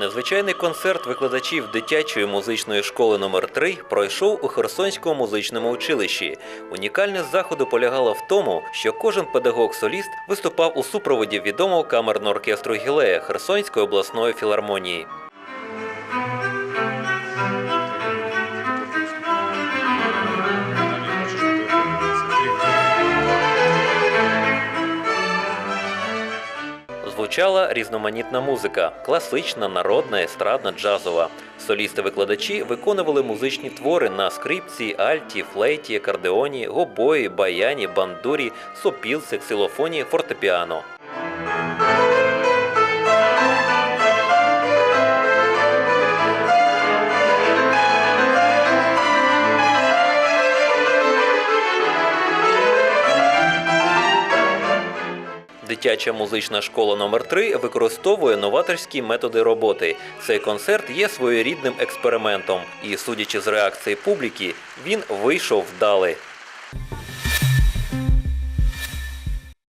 Незвичайний концерт викладачів дитячої музичної школи номер 3 пройшов у Херсонському музичному училищі. Унікальність заходу полягала в тому, що кожен педагог-соліст виступав у супроводі відомого камерного оркестру Гілея Херсонської обласної філармонії. Звучала різноманітна музика: класична, народна, естрадна, джазова. Солісти-викладачі виконували музичні твори на скрипці, альті, флейті, акордеоні, гобої, баяні, бандурі, сопілці, ксилофоні, фортепіано. Дитяча музична школа номер 3 використовує новаторські методи роботи. Цей концерт є своєрідним експериментом, і, судячи з реакції публіки, він вийшов вдалий.